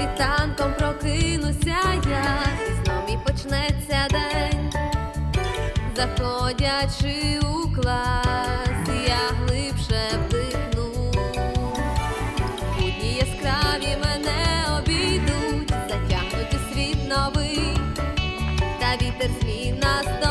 світанком прокинуся я, і зном і почнеться день, заходячи у клас, я глибше вдихну, будні яскраві мене обійдуть, затягнуть у світ новий, та вітер свій нас.